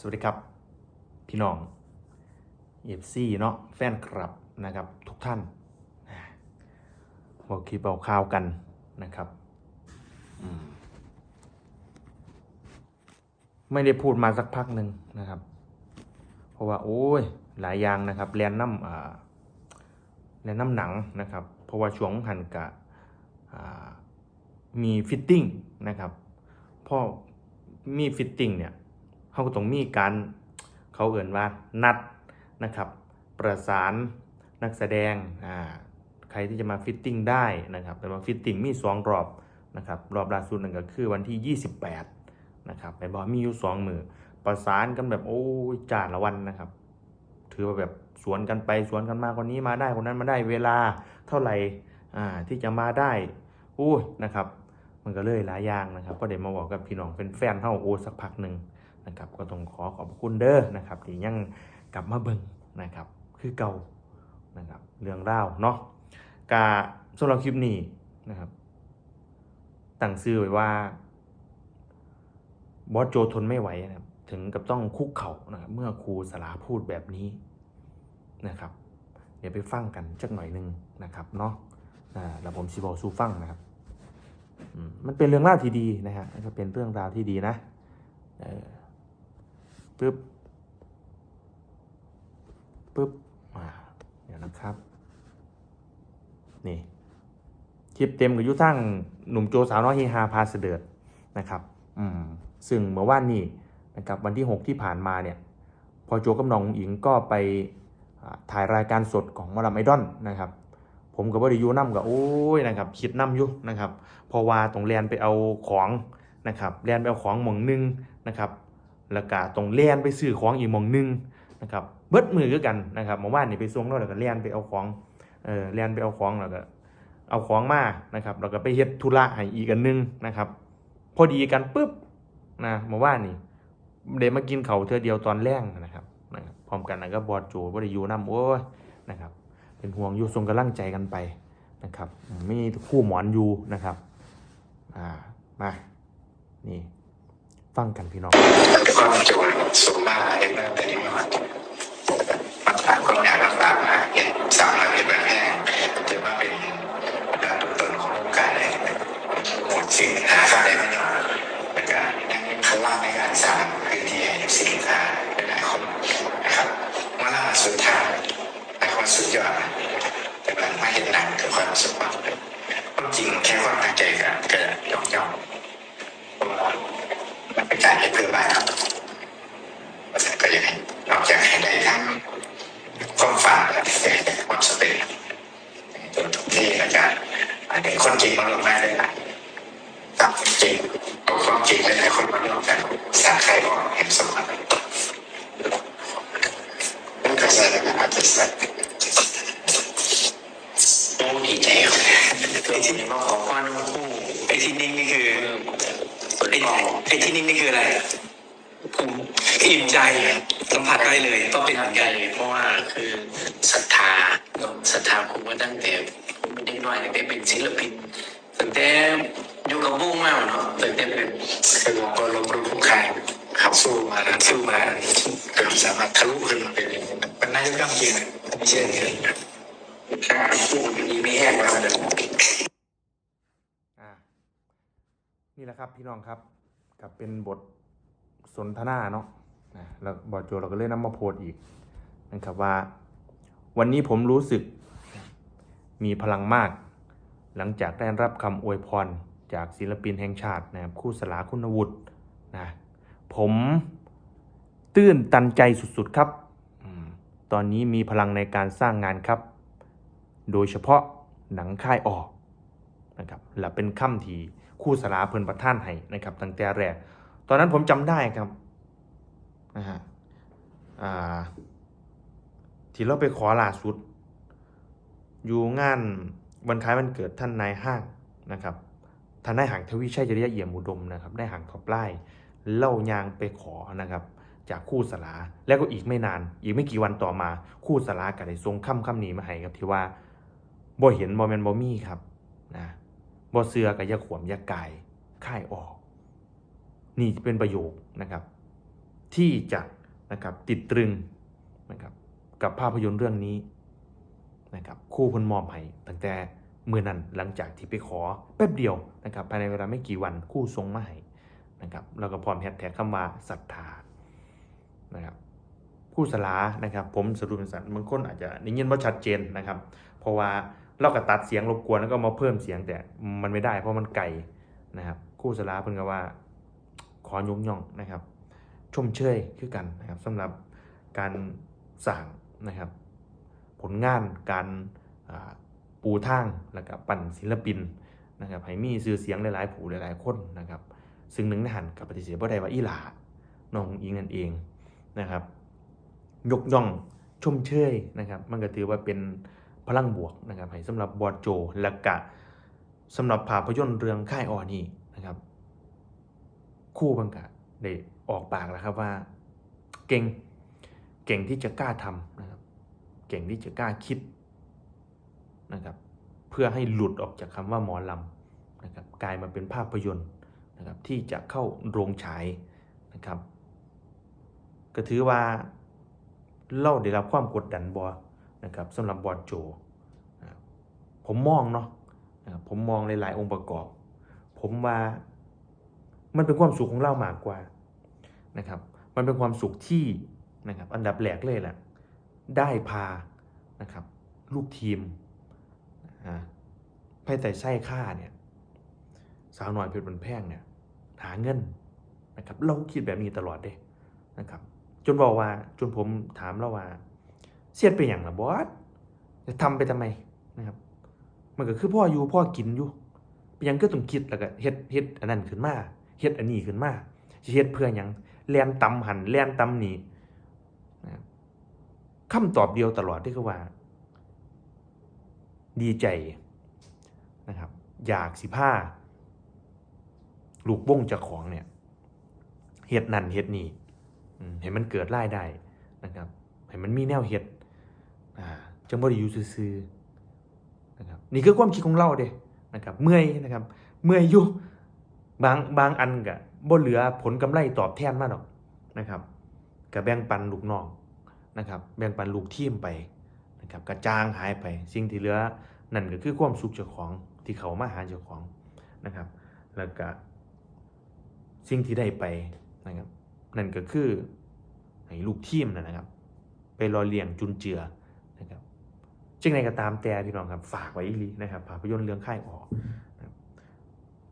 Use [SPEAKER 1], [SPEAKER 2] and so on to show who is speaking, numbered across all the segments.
[SPEAKER 1] สวัสดีครับ พี่น้องเอฟซีเนาะแฟนคลับนะครับทุกท่านบอกคลิปเอาข่าวกันนะครับมไม่ได้พูดมาสักพักหนึ่งนะครับ เพราะว่า โอ้ย หลายอย่างนะครับแลนน้ำแลนน้ำหนังนะครับ เพราะว่าช่วงหันกะมีฟิตติ้งนะครับพอมีฟิตติ้งเนี่ย เขาก็ต้องมีการเขาเอ่นว่านัดนะครับประสานนักแสดงอ่าใครที่จะมาฟิตติ้งได้นะครับแต่ว่าฟิตติ้งมีสองรอบนะครับรอบล่าสุดนั่นก็คือวันที่ 28นะครับไปบอกมีอยู่สองมือประสานกันแบบโอ้จ่าละวันนะครับ ถือว่าแบบสวนกันไปสวนกันมาคนนี้มาได้คนนั้นมาได้เวลาเท่าไหร่อ่าที่จะมาได้อู้นะครับ มันก็เลยหลายอย่างนะครับ ก็เดี๋ยวมาบอกกับพี่น้องเป็นแฟนๆเท่าโอ้สักพักหนึ่ง นะครับก็ต้องขอขอบคุณเด้อนะครับที่ยังกลับมาเบิ่งนะครับคือเก่านะครับเรื่องราวเนาะกาสำหรับคลิปนี้นะครับตั้งชื่อไว้ว่าบอสโจทนไม่ไหวนะครับถึงกับต้องคุกเข่านะครับเมื่อครูสลาพูดแบบนี้นะครับ เดี๋ยวไปฟังกันจักหน่อยหนึงนะครับเนาะแล้วผมสิบอกสู้ฟังนะครับมมันเป็นเรื่องราวที่ดีนะฮะก็เป็นเรื่องราวที่ดีนะเออ ปึ๊บปึ๊บอ่าเดี๋ยวนะครับ นี่คลิปเต็มกับยุทั้งหนุ่มโจสาวน้อยเฮฮาพาเสดิร์ดนะครับ อืมซึ่งเมื่อวานนี้นะครับวันที่ 6 ที่ผ่านมาเนี่ย พอโจกับน้องอิงก็ไปอ่าถ่ายรายการสดของหมอลำไอดอลนะครับ ผมกับว่าดิยูน้ำกับโอ้ยนะครับคิดน้ำอยู่นะครับเพอว่าตรงแลนไปเอาของนะครับแลนไปเอาของหมองหนึงนะครับ แล้วก็ตรงเลียนไปซื้อของอีกมองหนึงนะครับเบิดมือคือกันนะครับเมื่อวานนี่ไปส่งแล้วแล้วก็เลียนไปเอาของเออเลียนไปเอาของแล้วก็เอาของมานะครับแล้วก็ไปเฮ็ดธุระให้อีกอันหนึงนะครับพอดีกันปุ๊บนะเมื่อวานนี่เดมากินเขาเธอเดียวตอนแรกนะครับนะครับพร้อมกันแล้วก็บอดโจบ่าได้อยู่นํโอ้ยนะครับ เป็นห่วงอยู่ส่งกำลังใจกันไปนะครับมีคู่หมอนอยู่นะครับอ่ามานี่ ฟังกันพี่น้อง
[SPEAKER 2] แต่ความโจรสมมาเห็นตั้งแต่ที่มามันผ่านความยากลำบากมาเห็นสามารถเห็นแบบแห้งถือว่าเป็นการตัวตนของวงการเลยหมดสิ่งหาค่าได้ไม่น้อยเป็นการนั่งข้างล่างในการสร้างพื้นที่ให้สิ่งค่าหลายคนนะครับมาล่าสุดท้ายไอความสุดยอด กาครับเพราะฉะนั้นก็ยังนอกจากให้ได้ทั้งความฝันและความสำเร็จจนทุกที่อาจารย์อันนี้คนจริงมาลงมาได้หลายตามจริงเอาความจริงไปให้คนมาลงกันสร้างใครออกเห็นสมบัตินั่นก็แสดงว่าอาจจะสัตว์โอ้ดีใจไอ้ที่นี่มาขอความรู้คู่ไอ้ที่นิ่งนี่คือไอ้ที่นี่งนี่คืออะไร ผมอิ่มใจสัมผัสได้เลยต้องเป็นอย่าง
[SPEAKER 3] ใจ
[SPEAKER 2] ใจ
[SPEAKER 3] เพราะว่าคือศรัทธาศรัทธาผมมาตั้งแต่ผมเป็นเด็กน้อยตั้งแต่เป็นศิลปินตั้งแต่อยู่กับวงมาเนาะตั้งแต่เป็น
[SPEAKER 2] คือพอลงรูปคู่แข่งขับสู้มาสู้มาเกือบสามารถทะลุขึ้นมาเป็นเป็นนายกรัฐมนตรีไม่ใช่เงินกาพูดมีไม่แห้งเลย
[SPEAKER 1] อ่านี่แหละครับพี่น้องครับกับเป็นบท สนทนาเนาะนะแล้วบอดโจเราก็เลยนำมาโพสต์อีกนะครับว่า วันนี้ผมรู้สึกมีพลังมาก หลังจากได้รับคำอวยพรจากศิลปินแห่งชาตินะครับคู่สลาคุณวุฒินะผมตื้นตันใจสุดๆครับตอนนี้มีพลังในการสร้างงานครับ โดยเฉพาะหนังค่ายออกนะครับและเป็นคำที่คู่สลาเพิ่นประท่านให้นะครับตั้งแต่แรก ตอนนั้นผมจำได้ครับนะฮะที่เราไปขอล่าสุด อยู่งานวันคล้ายวันเกิดท่านนายห้างนะครับท่านนายหางทวีชัยจริยะเอี่ยมอุดมนะครับได้ห่างท็อปไลน์เล่ายางไปขอนะครับ จากคู่สลาแล้วก็อีกไม่นาน อีกไม่กี่วันต่อมาคู่สลาก็ได้ทรงค่ำค่ำหนีมาให้ครับที่ว่าบ่เห็นบ่แมนบ่มีครับนะบ่เสือกับยาขวมยากายค่ายออก นี่เป็นประโยคนะครับ ที่จะนะครับติดตรึงนะครับกับภาพยนตร์เรื่องนี้นะครับคู่เพนมอบให้ตั้งแต่เมื่อนั้นหลังจากที่ไปขอแป๊บเดียวนะครับภายในเวลาไม่กี่วันคู่ทรงมาให้นะครับแล้วก็พร้อมแฮชแท็กคำว่าศรัทธานะครับคู่สลานะครับ ผมสรุปเป็นสันบางคนอาจจะได้ยินว่าชัดเจนนะครับ เพราะว่าเราก็ตัดเสียงรบกวนแล้วก็มาเพิ่มเสียงแต่มันไม่ได้เพราะมันไกลนะครับคู่สลาเพิ่นก็ว่า ขอยกย่องนะครับ ชมเชยคือกันนะครับสำหรับการสั่งนะครับ ผลงานการปูทางแล้วก็ปั่นศิลปินนะครับให้มีชื่อเสียงหลายๆ ผู้หลายๆ คนนะครับ ซึ่งหนึ่งในหันกับปฏิเสธบ่ได้ว่าอีหลาน้องอิงนั่นเองนะครับ ยกย่องชมเชยนะครับ มันก็ถือว่าเป็นพลังบวกนะครับให้สำหรับบอดโจและกะสำหรับภาพยนตร์เรื่องค่ายออนี่นะครับ คู่บังกะได้ออกปากแล้วครับว่า เก่งเก่งที่จะกล้าทำนะครับ เก่งที่จะกล้าคิดนะครับ เพื่อให้หลุดออกจากคำว่าหมอลำนะครับ กลายมาเป็นภาพยนตร์นะครับ ที่จะเข้าโรงฉายนะครับ ก็ถือว่าเราได้รับความกดดันบอนะครับสำหรับบอดโจ ผมมองเนาะผมมองหลายๆองค์ประกอบ ผมว่า มันเป็นความสุขของเรามากกว่านะครับ มันเป็นความสุขที่นะครับอันดับแรกเลยแหละได้พานะครับลูกทีมอ่าไพ่แต่ไส้ค่าเนี่ยสาวหน่อยเพชรบันแพงเนี่ยหาเงินนะครับเราคิดแบบนี้ตลอดเด้นะครับ จนบอกว่าจนผมถามเราว่าเสียดไปอย่างละบอสจะทำไปทำไมนะครับ มันก็คือพ่ออยู่พ่อกินอยู่เป็นยังก็ต้องคิดแล้วก็เฮ็ดเฮ็ดอันนั้นขึ้นมา เฮ็ดอันนี้ขึ้นมาสิเฮ็ดเพื่อหยังแล่นตำหันแล่นตำนี่นะครับคำตอบเดียวตลอดที่คือว่า ดีใจนะครับ อยากสิผ้าลูกวงจากของเนี่ยเฮ็ดนั่นเฮ็ดนี่เห็นมันเกิดรายได้นะครับเห็นมันมีแนวเฮ็ดอ่าจังบ่ได้อยู่ซื่อๆนะครับนี่คือความคิดของเราเด้นะครับ เมื่อยนะครับ เมื่อยอยู่ บางบางอันก็บ่เหลือผลกำไรตอบแทนมาดอกนะครับก็แบ่งปันลูกน้องนะครับแบ่งปันลูกทีมไปนะครับกระจางหายไป สิ่งที่เหลือนั่นก็คือความสุขเจ้าของที่เขามาหาเจ้าของนะครับ แล้วก็สิ่งที่ได้ไปนะครับนั่นก็คือให้ลูกทีมนะครับ ไปรอเลี้ยงจุนเจือนะครับจึงในก็ตามแต่พี่น้องครับฝากไว้อีลีนะครับภาพยนตร์เรื่องค่ายออก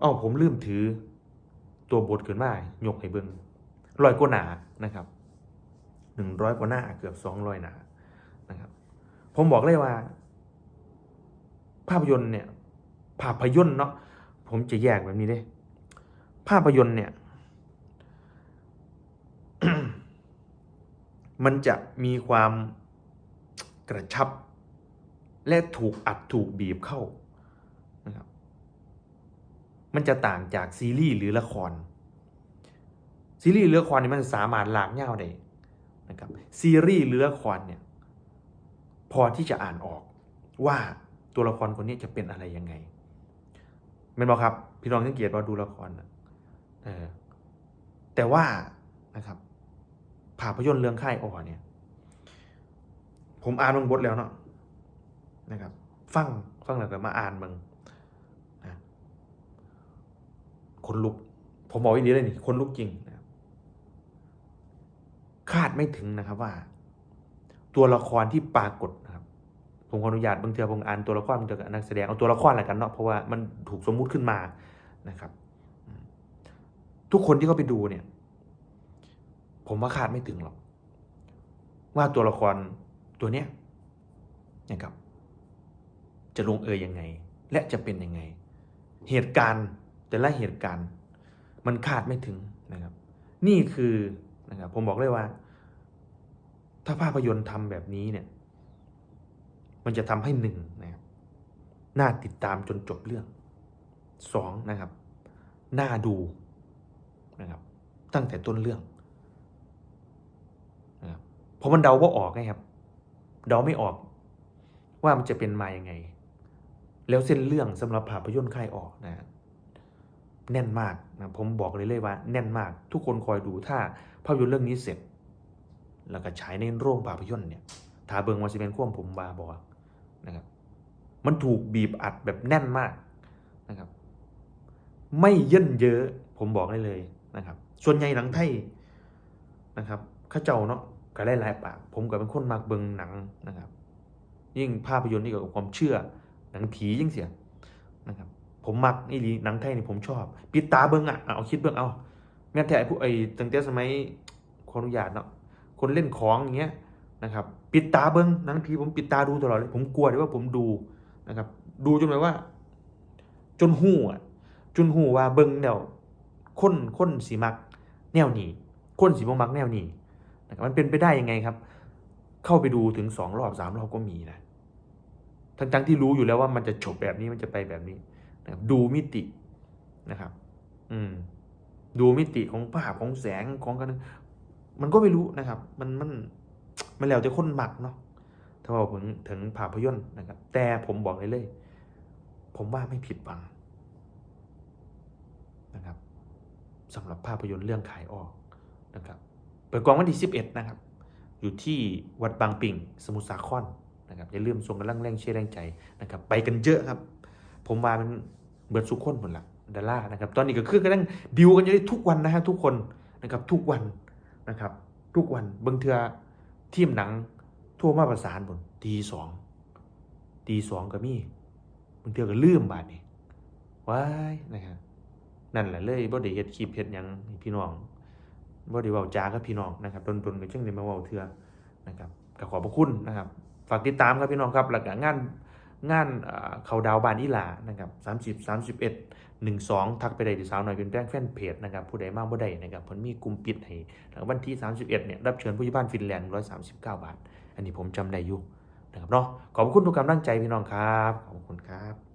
[SPEAKER 1] เอ้าผมลืมถือ ตัวบทขึ้นมายกให้เบิ่งร้อยกว่าหนานะครับหนึ่งร้อยกว่าหน้าเกือบสองร้อยหนานะครับ ผมบอกเลยว่า ภาพยนตร์เนี่ย ภาพยนตร์เนาะผมจะแยกแบบนี้เด้ภาพยนตร์เนี่ย มันจะมีความกระชับ และถูกอัดถูกบีบเข้า มันจะต่างจากซีรีส์หรือละคร ซีรีส์หรือละครนี่มันสามารถหลากเง่าได้นะครับซีรีส์หรือละครเนี่ยพอที่จะอ่านออกว่าตัวละครคนนี้จะเป็นอะไรยังไงเป็นบอกครับ พี่น้องสังเกตว่าดูละครนะแต่ว่านะครับภาพยนตร์เรื่องค่ายอ่อเนี่ย ผมอ่านลงบทแล้วเนาะนะครับ ฟังฟังแล้วก็มาอ่านมึงนะ คนลุก ผมบอกอีกทีเลยนี่คนลุกจริงนะครับคาดไม่ถึงนะครับว่า ตัวละครที่ปรากฏนะครับ ผมขออนุญาตบางเทีผมอ่านตัวละครบางเทีก็นักแสดงเอาตัวละครอะไรกันเนาะเพราะว่ามันถูกสมมุติขึ้นมานะครับ ทุกคนที่เขาไปดูเนี่ย ผมว่าคาดไม่ถึงหรอกว่าตัวละครตัวเนี้ยนะครับ จะลงเอยยังไง และจะเป็นยังไง เหตุการณ์ แต่ละเหตุการณ์มันคาดไม่ถึงนะครับ นี่คือนะครับผมบอกเลยว่า ถ้าภาพยนตร์ทำแบบนี้เนี่ย มันจะทำให้หนึ่งนะครับน่าติดตามจนจบเรื่องสองนะครับน่าดูนะครับ ตั้งแต่ต้นเรื่องนะครับเพราะมันเดาว่าออกไงครับเดาไม่ออก ว่ามันจะเป็นมายังไง แล้วเส้นเรื่องสำหรับภาพยนตร์ค่ายออกนะฮะ แน่นมากนะผมบอกเลยเลยว่า แน่นมาก ทุกคนคอยดูถ้าภาพยนตร์เรื่องนี้เสร็จ แล้วก็ฉายในโรงภาพยนตร์เนี่ยถ้าเบิงว่าสิเป็นควมผมบาบอกนะครับมันถูกบีบอัดแบบแน่นมากนะครับ ไม่เย่นเยอะผมบอกได้เลยนะครับ ส่วนใหญ่หนังไทยนะครับข้าเจ้าเนาะก็ได้หลายปาก ผมก็เป็นคนมักเบิงหนังนะครับ ยิ่งภาพยนตร์ที่เกี่ยวกับความเชื่อหนังผียิ่งเสียนะครับ ผมมักนี่ลีหนังไทยนี่ผมชอบ ปิดตาเบิงอะเอาคิดเบิงเอาแม้แต่ไอ้ไอ้ตั้งแต่สมัยขออนุญาตเนาะคนเล่นของอย่างเงี้ยนะครับ ปิดตาเบิงหนังผีผมปิดตาดูตลอดเลยผมกลัวเลยว่าผมดูนะครับ ดูจนแบบว่า จนหูอะจนหูว่าเบิงแนวคนคนสีมัก แนวนี้คนสีบ่มักแนวนี้นะครับมันเป็นไปได้ยังไงครับ เข้าไปดูถึงสองรอบสามรอบก็มีนะทั้งทั้งที่รู้อยู่แล้วว่ามันจะจบแบบนี้มันจะไปแบบนี้ ดูมิตินะครับ อืม ดูมิติของภาพของแสงของกัน มันก็ไม่รู้นะครับ มันมันมันแล้วแต่คนหมักเนาะถ้าว่าถึงถึงภาพยนตร์นะครับ แต่ผมบอกเลยเลย ผมว่าไม่ผิดหวังนะครับสำหรับภาพยนตร์เรื่องขายออกนะครับเปิดกองวันที่11 นะครับ อยู่ที่วัดบางปิ่งสมุทรสาครนะครับอย่าลืมส่งกำลังแรงเชียร์แรงใจนะครับ ไปกันเยอะครับ ผมว่ามัน เบิดสุขคนหมดละดารานะครับ ตอนนี้ก็คือกำลังดิวกันอยู่ได้ทุกวันนะฮะทุกคนนะครับทุกวันนะครับ ทุกวันเบิ่งเทือทีมหนังทั่วมาประสานบนตีสองตีสองก็มีบางเทือก็ลืมบาดนี่ว้ายนะครับนั่นแหละเลยบ่ได้เฮ็ดคลิปเฮ็ดหยังพี่น้องบ่ได้เว้าจากับพี่น้องนะครับตนๆก็จังได้มาเว้าเทือนะครับก็ขอบพระคุณนะครับ ฝากติดตามครับพี่น้องครับแล้วก็งาน งานเอ่อเขาดาวบานอีหลานะครับ30 31 12 ทักไปได้ที่สาวหน่อยเป็นแป้งแฟนเพจนะครับผู้ใดมากผู้ใดนะครับผมมีกลุ่มปิดให้แล้ววันที่ 31เนี่ยรับเชิญผู้ใหญ่บ้านฟินแลนด์139 บาท อันนี้ผมจำได้อยู่นะครับเนาะขอบคุณทุกกำลังใจพี่น้องครับ ขอบคุณครับ